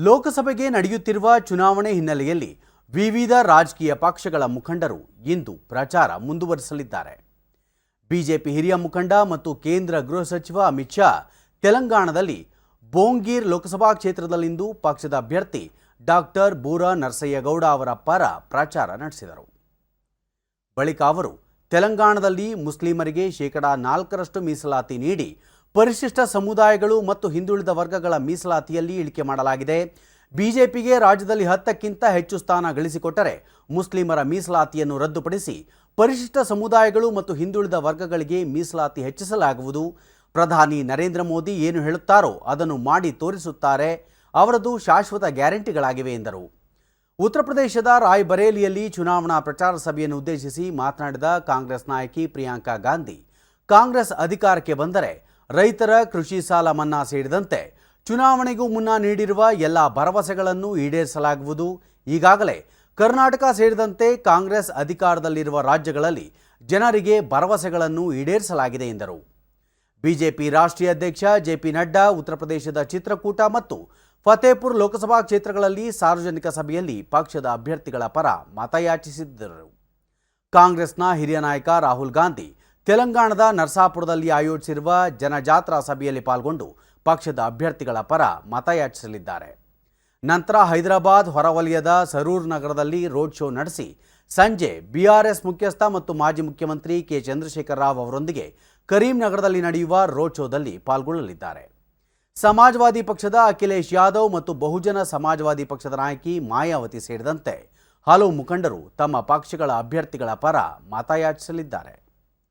ಲೋಕಸಭೆಗೆ ನಡೆಯುತ್ತಿರುವ ಚುನಾವಣೆ ಹಿನ್ನೆಲೆಯಲ್ಲಿ ವಿವಿಧ ರಾಜಕೀಯ ಪಕ್ಷಗಳ ಮುಖಂಡರು ಇಂದು ಪ್ರಚಾರ ಮುಂದುವರಿಸಲಿದ್ದಾರೆ. ಬಿಜೆಪಿ ಹಿರಿಯ ಮುಖಂಡ ಮತ್ತು ಕೇಂದ್ರ ಗೃಹ ಸಚಿವ ಅಮಿತ್ ಶಾ ತೆಲಂಗಾಣದಲ್ಲಿ ಬೋಂಗೀರ್ ಲೋಕಸಭಾ ಕ್ಷೇತ್ರದಲ್ಲಿಂದು ಪಕ್ಷದ ಅಭ್ಯರ್ಥಿ ಡಾಕ್ಟರ್ ಬೂರಾ ನರಸಯ್ಯಗೌಡ ಅವರ ಪರ ಪ್ರಚಾರ ನಡೆಸಿದರು. ಬಳಿಕ ಅವರು ತೆಲಂಗಾಣದಲ್ಲಿ ಮುಸ್ಲಿಮರಿಗೆ ಶೇಕಡಾ ನಾಲ್ಕರಷ್ಟು ಮೀಸಲಾತಿ ನೀಡಿ ಪರಿಶಿಷ್ಟ ಸಮುದಾಯಗಳು ಮತ್ತು ಹಿಂದುಳಿದ ವರ್ಗಗಳ ಮೀಸಲಾತಿಯಲ್ಲಿ ಇಳಿಕೆ ಮಾಡಲಾಗಿದೆ. ಬಿಜೆಪಿಗೆ ರಾಜ್ಯದಲ್ಲಿ ಹತ್ತಕ್ಕಿಂತ ಹೆಚ್ಚು ಸ್ಥಾನ ಗಳಿಸಿಕೊಟ್ಟರೆ ಮುಸ್ಲಿಮರ ಮೀಸಲಾತಿಯನ್ನು ರದ್ದುಪಡಿಸಿ ಪರಿಶಿಷ್ಟ ಸಮುದಾಯಗಳು ಮತ್ತು ಹಿಂದುಳಿದ ವರ್ಗಗಳಿಗೆ ಮೀಸಲಾತಿ ಹೆಚ್ಚಿಸಲಾಗುವುದು. ಪ್ರಧಾನಿ ನರೇಂದ್ರ ಮೋದಿ ಏನು ಹೇಳುತ್ತಾರೋ ಅದನ್ನು ಮಾಡಿ ತೋರಿಸುತ್ತಾರೆ. ಅವರದು ಶಾಶ್ವತ ಗ್ಯಾರಂಟಿಗಳಾಗಿವೆ ಎಂದರು. ಉತ್ತರ ಪ್ರದೇಶದ ರಾಯ್ಬರೇಲಿಯಲ್ಲಿ ಚುನಾವಣಾ ಪ್ರಚಾರ ಸಭೆಯನ್ನು ಉದ್ದೇಶಿಸಿ ಮಾತನಾಡಿದ ಕಾಂಗ್ರೆಸ್ ನಾಯಕಿ ಪ್ರಿಯಾಂಕಾ ಗಾಂಧಿ, ಕಾಂಗ್ರೆಸ್ ಅಧಿಕಾರಕ್ಕೆ ಬಂದರೆ ರೈತರ ಕೃಷಿ ಸಾಲ ಮನ್ನಾ ಸೇರಿದಂತೆ ಚುನಾವಣೆಗೂ ಮುನ್ನ ನೀಡಿರುವ ಎಲ್ಲ ಭರವಸೆಗಳನ್ನು ಈಡೇರಿಸಲಾಗುವುದು. ಈಗಾಗಲೇ ಕರ್ನಾಟಕ ಸೇರಿದಂತೆ ಕಾಂಗ್ರೆಸ್ ಅಧಿಕಾರದಲ್ಲಿರುವ ರಾಜ್ಯಗಳಲ್ಲಿ ಜನರಿಗೆ ಭರವಸೆಗಳನ್ನು ಈಡೇರಿಸಲಾಗಿದೆ ಎಂದರು. ಬಿಜೆಪಿ ರಾಷ್ಟ್ರೀಯ ಅಧ್ಯಕ್ಷ ಜೆಪಿ ನಡ್ಡಾ, ಉತ್ತರ ಪ್ರದೇಶದ ಚಿತ್ರಕೂಟ ಮತ್ತು ಫತೇಪುರ್ ಲೋಕಸಭಾ ಕ್ಷೇತ್ರಗಳಲ್ಲಿ ಸಾರ್ವಜನಿಕ ಸಭೆಯಲ್ಲಿ ಪಕ್ಷದ ಅಭ್ಯರ್ಥಿಗಳ ಪರ ಮತಯಾಚಿಸಿದ್ದರು. ಕಾಂಗ್ರೆಸ್ನ ಹಿರಿಯ ನಾಯಕ ರಾಹುಲ್ ಗಾಂಧಿ ತೆಲಂಗಾಣದ ನರ್ಸಾಪುರದಲ್ಲಿ ಆಯೋಜಿಸಿರುವ ಜನಜಾತ್ರಾ ಸಭೆಯಲ್ಲಿ ಪಾಲ್ಗೊಂಡು ಪಕ್ಷದ ಅಭ್ಯರ್ಥಿಗಳ ಪರ ಮತಯಾಚಿಸಲಿದ್ದಾರೆ ನಂತರ ಹೈದರಾಬಾದ್ ಹೊರವಲಯದ ಸರೂರ್ ನಗರದಲ್ಲಿ ರೋಡ್ ಶೋ ನಡೆಸಿ ಸಂಜೆ ಬಿಆರ್ಎಸ್ ಮುಖ್ಯಸ್ಥ ಮತ್ತು ಮಾಜಿ ಮುಖ್ಯಮಂತ್ರಿ ಕೆ ಚಂದ್ರಶೇಖರ ರಾವ್ ಅವರೊಂದಿಗೆ ಕರೀಂ ನಗರದಲ್ಲಿ ನಡೆಯುವ ರೋಡ್ ಶೋದಲ್ಲಿ ಪಾಲ್ಗೊಳ್ಳಲಿದ್ದಾರೆ. ಸಮಾಜವಾದಿ ಪಕ್ಷದ ಅಖಿಲೇಶ್ ಯಾದವ್ ಮತ್ತು ಬಹುಜನ ಸಮಾಜವಾದಿ ಪಕ್ಷದ ನಾಯಕಿ ಮಾಯಾವತಿ ಸೇರಿದಂತೆ ಹಲವು ಮುಖಂಡರು ತಮ್ಮ ಪಕ್ಷಗಳ ಅಭ್ಯರ್ಥಿಗಳ ಪರ ಮತಯಾಚಿಸಲಿದ್ದಾರೆ